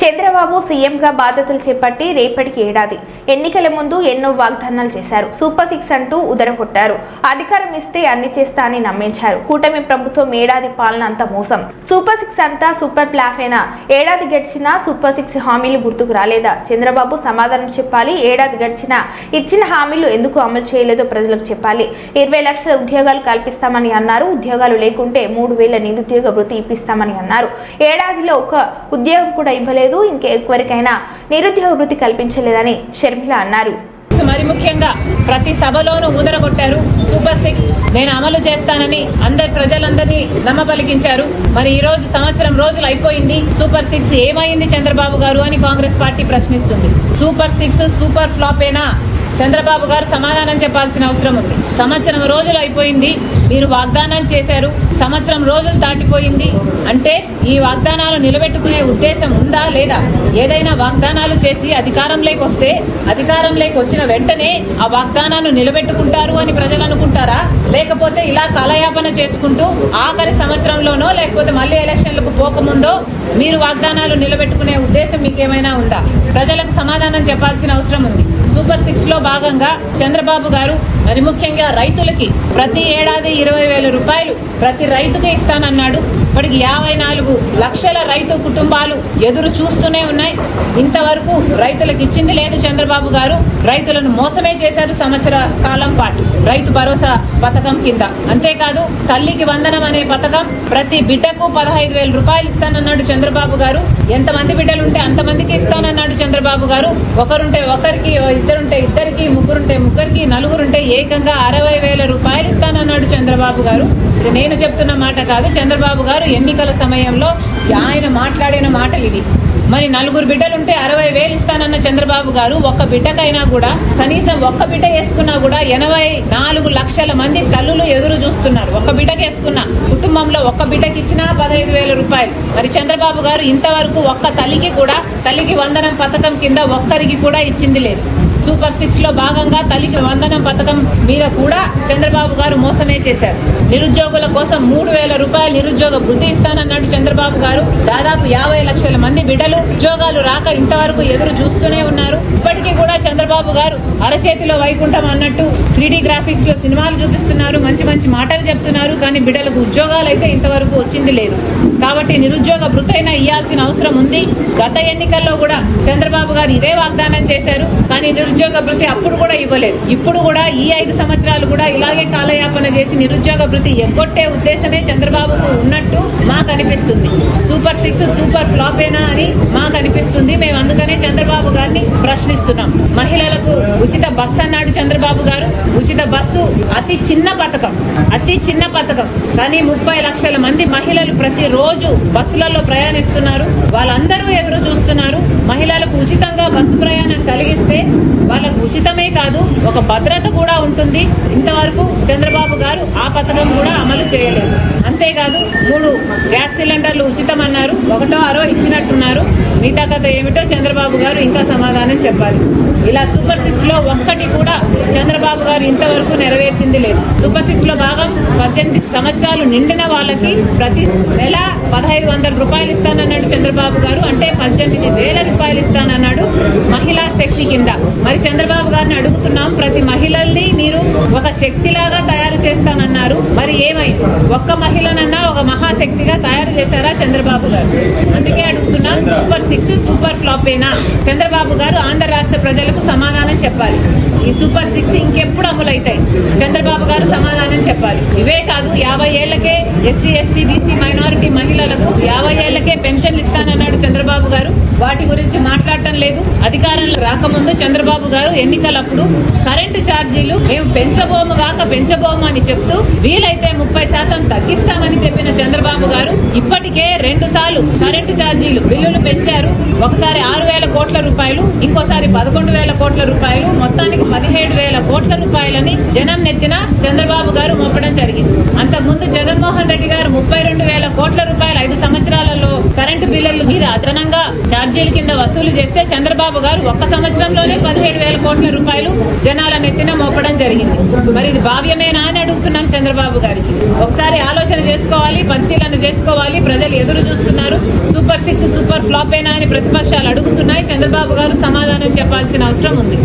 చంద్రబాబు సీఎంగా బాధ్యతలు చేపట్టి రేపటికి ఏడాది. ఎన్నికల ముందు ఎన్నో వాగ్దానాలు చేశారు. సూపర్ సిక్స్ అంటూ ఉదరగొట్టారు. అధికారం ఇస్తే అన్ని చేస్తా అని నమ్మించారు. కూటమి ప్రభుత్వం ఏడాది పాలన అంతా మోసం. సూపర్ సిక్స్ అంతా సూపర్ ప్లాఫేనా? ఏడాది గడిచినా సూపర్ సిక్స్ హామీలు గుర్తుకు రాలేదా? చంద్రబాబు సమాధానం చెప్పాలి ఏడాది గడిచినా ఇచ్చిన హామీలు ఎందుకు అమలు చేయలేదో ప్రజలకు చెప్పాలి. ఇరవై లక్షల ఉద్యోగాలు కల్పిస్తామని అన్నారు. ఉద్యోగాలు లేకుంటే మూడు వేల నిరుద్యోగ వృత్తి ఇప్పిస్తామని అన్నారు. ఏడాదిలో ఒక ఉద్యోగం కూడా ఇవ్వలేదు. ఇంకెవరికైనా నిరుద్యోగ వృత్తి కల్పించలేదని షర్మిల అన్నారు. మరి ముఖ్యంగా ప్రతి సభలోనూ ఊదరగొట్టారు సూపర్ సిక్స్ నేను అమలు చేస్తానని అందరి ప్రజలందరినీ నమ్మపలికించారు. మరి ఈ రోజు సంవత్సరం రోజులు అయిపోయింది సూపర్ సిక్స్ ఏమైంది చంద్రబాబు గారు అని కాంగ్రెస్ పార్టీ ప్రశ్నిస్తుంది. సూపర్ సిక్స్ సూపర్ ఫ్లాపేనా? చంద్రబాబు గారు సమాధానం చెప్పాల్సిన అవసరం ఉంది. సంవత్సరం రోజులు అయిపోయింది మీరు వాగ్దానం చేశారు. సంవత్సరం రోజులు దాటిపోయింది. అంటే ఈ వాగ్దానాలు నిలబెట్టుకునే ఉద్దేశం ఉందా లేదా? ఏదైనా వాగ్దానాలు చేసి అధికారంలోకి వస్తే అధికారంలోకి వచ్చిన వెంటనే ఆ వాగ్దానాన్ని నిలబెట్టుకుంటారు అని ప్రజలు అనుకుంటారా? లేకపోతే ఇలా కాలయాపన చేసుకుంటూ ఆఖరి సంవత్సరంలోనో లేకపోతే మళ్ళీ ఎలక్షన్లకు పోకముందో మీరు వాగ్దానాలు నిలబెట్టుకునే ఉద్దేశం మీకేమైనా ఉందా? ప్రజలకు సమాధానం చెప్పాల్సిన అవసరం ఉంది. సూపర్ సిక్స్లో భాగంగా చంద్రబాబు గారు మరి ముఖ్యంగా రైతులకి ప్రతి ఏడాది ఇరవై వేల రూపాయలు ప్రతి రైతుకు ఇస్తానన్నాడు. ఇప్పటికి యాభై నాలుగు లక్షల రైతు కుటుంబాలు ఎదురు చూస్తూనే ఉన్నాయి. ఇంతవరకు రైతులకు ఇచ్చింది లేదు చంద్రబాబు గారు. రైతులను మోసమే చేశారు సంవత్సర కాలం పాటు. రైతు భరోసా పథకం కింద. అంతేకాదు తల్లికి వందనం అనే పథకం ప్రతి బిడ్డకు పదహైదు వేల రూపాయలు ఇస్తానన్నాడు చంద్రబాబు గారు. ఎంతమంది బిడ్డలు ఉంటే అంతమందికి ఇస్తానన్నాడు చంద్రబాబు గారు. ఒకరుంటే ఒకరికి ఇద్దరుంటే ఇద్దరికి ముగ్గురుంటే ముగ్గురికి నలుగురుంటే ఏకంగా అరవై వేల రూపాయలు ఇస్తానన్నాడు చంద్రబాబు గారు. ఇది నేను చెప్తున్న మాట కాదు. చంద్రబాబు గారు ఎన్నికల సమయంలో ఆయన మాట్లాడిన మాటలు ఇవి. మరి నలుగురు బిడ్డలుంటే అరవై వేలు ఇస్తానన్న చంద్రబాబు గారు ఒక్క బిడ్డకైనా కూడా కనీసం ఒక్క బిడ్డ వేసుకున్నా కూడా ఎనభై నాలుగు లక్షల మంది తల్లులు ఎదురు చూస్తున్నారు. ఒక్క బిడ్డకి వేసుకున్న కుటుంబంలో ఒక్క బిడ్డకి ఇచ్చినా పదహైదు వేల రూపాయలు. మరి చంద్రబాబు గారు ఇంతవరకు ఒక్క తల్లికి కూడా తల్లికి వందనం పథకం కింద ఒక్కరికి కూడా ఇచ్చింది లేదు. సూపర్ సిక్స్లో భాగంగా తల్లికి వందనం పథకం మీద కూడా చంద్రబాబు గారు మోసమే చేశారు. నిరుద్యోగుల కోసం మూడు వేల రూపాయలు నిరుద్యోగ వృద్ధి ఇస్తానన్నాడు చంద్రబాబు గారు. దాదాపు యాభై లక్షల మంది బిడ్డలు ఉద్యోగాలు రాక ఇంతవరకు ఎదురు చూస్తూనే ఉన్నారు. ఇప్పటికీ కూడా చంద్రబాబు గారు అరచేతిలో వైకుంఠం అన్నట్టు త్రీడీ గ్రాఫిక్స్లో సినిమాలు చూపిస్తున్నారు. మంచి మంచి మాటలు చెప్తున్నారు. కానీ బిడ్డలకు ఉద్యోగాలు అయితే ఇంతవరకు వచ్చింది లేదు. నిరుద్యోగ వృత్తైనా ఇవ్వాల్సిన అవసరం ఉంది. గత ఎన్నికల్లో కూడా చంద్రబాబు గారు ఇదే వాగ్దానం చేశారు. కానీ నిరుద్యోగ వృత్తి అప్పుడు కూడా ఇవ్వలేదు. ఇప్పుడు కూడా ఈ ఐదు సంవత్సరాలు కూడా ఇలాగే కాలయాపన చేసి నిరుద్యోగ వృత్తి ఎగ్గొట్టే ఉద్దేశమే చంద్రబాబుకు ఉన్నట్టు మాకు అనిపిస్తుంది. సూపర్ సిక్స్ సూపర్ ఫ్లాపేనా అని మాకు అనిపిస్తుంది. మేము అందుకనే చంద్రబాబు గారిని ప్రశ్నిస్తున్నాం. మహిళలకు ఉచిత బస్సు అన్నాడు చంద్రబాబు గారు. ఉచిత బస్సు అతి చిన్న పథకం అతి చిన్న పథకం. కానీ ముప్పై లక్షల మంది మహిళలు ప్రతిరోజు బస్సులలో ప్రయాణిస్తున్నారు. వాళ్ళందరూ ఎదురు చూస్తున్నారు. మహిళలకు ఉచితంగా బస్సు ప్రయాణం కలిగిస్తే వాళ్ళకు ఉచితమే కాదు ఒక భద్రత కూడా ఉంటుంది. ఇంతవరకు చంద్రబాబు గారు ఆ పథకం కూడా అమలు చేయలేదు. అంతేకాదు మూడు గ్యాస్ సిలిండర్లు ఉచితం అన్నారు ఒకటో ఆరో ఇచ్చినట్టున్నారు. మిగతా కథ ఏమిటో చంద్రబాబు గారు ఇంకా సమాధానం చెప్పాలి. ఇలా సూపర్ సిక్స్లో ఒక్కటి కూడా చంద్రబాబు గారు ఇంతవరకు నెరవేర్చింది లేదు. సూపర్ సిక్స్లో భాగం పద్దెనిమిది సంవత్సరాలు నిండిన వాళ్ళకి ప్రతి నెల పదహైదు వందల రూపాయలు ఇస్తానన్నాడు చంద్రబాబు గారు. అంటే పద్దెనిమిది వేల రూపాయలు ఇస్తానన్నాడు మహిళా శక్తి కింద. మరి చంద్రబాబు గారిని అడుగుతున్నాం ప్రతి మహిళల్ని మీరు ఒక శక్తిలాగా తయారు చేస్తానన్నారు. మరి ఏమైంది ఒక్క మహిళనన్నా ఒక మహాశక్తిగా తయారు చేశారా చంద్రబాబు గారు? అందుకే అడుగుతున్నాం సూపర్ సిక్స్ సూపర్ ఫ్లాపేనా? చంద్రబాబు గారు ఆంధ్ర రాష్ట్ర ప్రజలకు సమాధానం చెప్పాలి. ఈ సూపర్ సిక్స్ ఇంకెప్పుడు అమలవుతాయి? చంద్రబాబు గారు సమాధానం చెప్పాలి. ఇవే కాదు యాభై ఏళ్ళకే ఎస్సీ ఎస్టీ బీసీ మైనారిటీ మహిళలకు యాభై ఏళ్ళకే పెన్షన్లు ఇస్తానన్నాడు చంద్రబాబు గారు. వాటి గురించి మాట్లాడటం లేదు. అధికారంలో రాకముందు చంద్రబాబు గారు ఎన్నికలప్పుడు కరెంటు ఛార్జీలు మేము పెంచబోము కాక పెంచబోము అని చెప్తూ వీలైతే ముప్పై శాతం తగ్గిస్తామని చెప్పిన చంద్రబాబు గారు ఇప్పటికే రెండు సార్లు కరెంటు ఛార్జీలు బిల్లులు పెంచారు. ఒకసారి ఆరు వేల కోట్ల రూపాయలు ఇంకోసారి పదకొండు వేల కోట్ల రూపాయలు మొత్తానికి పదిహేడు వేల కోట్ల రూపాయలని జనం నెత్తిన చంద్రబాబు గారు మోపడం జరిగింది. అంతకుముందు జగన్మోహన్ రెడ్డి గారు ముప్పై కోట్ల రూపాయలు ఐదు సంవత్సరాలలో కరెంటు బిల్లుల మీద అదనంగా ఛార్జీల కింద వసూలు చేస్తే చంద్రబాబు గారు ఒక్క సంవత్సరంలోనే పదిహేడు వేల కోట్ల రూపాయలు జనాల నెత్తిన మోపడం జరిగింది. మరి ఇది భావ్యమేనా అని అడుగుతున్నాం చంద్రబాబు గారికి. ఒకసారి ఆలోచన చేసుకోవాలి పరిశీలన చేసుకోవాలి. ప్రజలు ఎదురు చూస్తున్నారు. సూపర్ సిక్స్ సూపర్ ఫ్లాపేనా అని ప్రతిపక్షాలు అడుగుతున్నాయి. చంద్రబాబు గారు సమాధానం చెప్పాల్సిన అవసరం ఉంది.